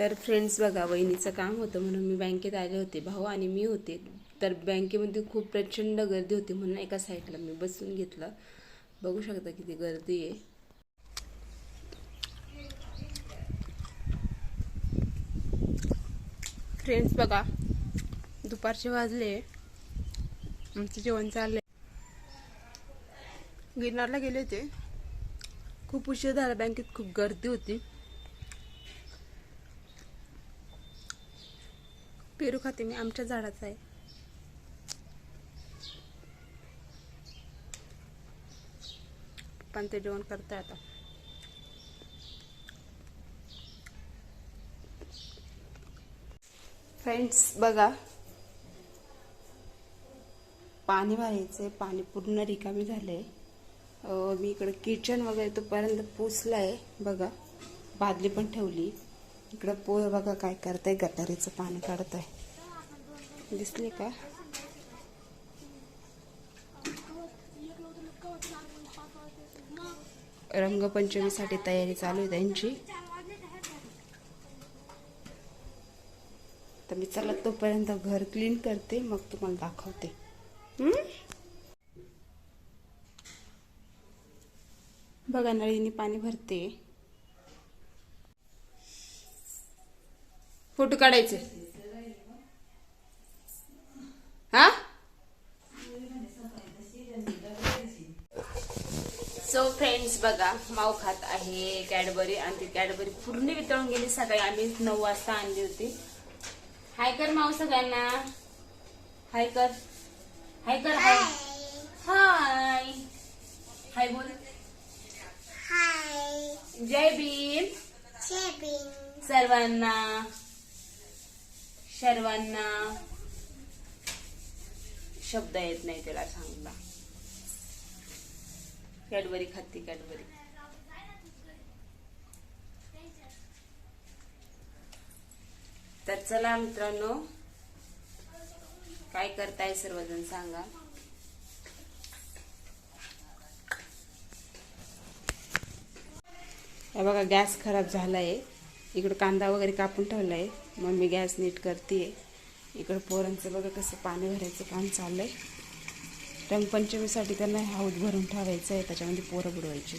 तर फ्रेंड्स बघा वहिनीचं काम होतं म्हणून मी बँकेत आले होते भाऊ आणि मी होते. तर बँकेमध्ये खूप प्रचंड गर्दी होती म्हणून एका साईडला मी बसून घेतलं. बघू शकता किती गर्दी आहे. फ्रेंड्स बघा दुपारचे वाजले. आमचं जेवण चाललंय. गिरनारला गेले होते. खूप उशीर झाला बँकेत खूप गर्दी होती. पेरू खाते मी आमच्या झाडाचा आहे. पण ते जेवण करताय आता. फ्रेंड्स बघा. पाणी भरायचं आहे पाणी पूर्ण रिकामी झालं आहे मी इकडं किचन वगैरे तोपर्यंत पोचलं आहे बघा. बादली पण ठेवली. इकडं पोहे बघा काय करतंय गटारीचं पाणी काढतंय. दिसले का? रंगपंचमीसाठी तयारी चालू आहे त्यांची. तर मी चला तोपर्यंत घर क्लीन करते मग तुम्हाला दाखवते. बघा नळीने पाणी भरते. फोटो काढायचे. हा? सो फ्रेंड्स बघा माव खात आहे कॅडबरी आणि ती कॅडबरी पूर्ण वितळून गेली. सकाळी आम्ही नऊ वाजता आणली होती. हाय कर माव सगळ्यांना. हाय कर. हाय कर हाय. हाय. हाय बोल. हाय. जय भीम. शेबिन सर्वांना. सर्वांना शब्द येत नाही त्याला सांगला कॅडबरी खाती कॅडबरी. तर चला मित्रांनो काय करताय सर्वजण सांगा. हे बघा गॅस खराब झाला आहे इकडं कांदा वगैरे कापून ठेवलाय. मम्मी मग मी गॅस नीट करते इकडं पोरांचं बघा कसं पाणी भरायचं काम चाललं आहे रंगपंचमीसाठी त्यांना हौद भरून ठेवायचं आहे त्याच्यामध्ये पोरं बुडवायची.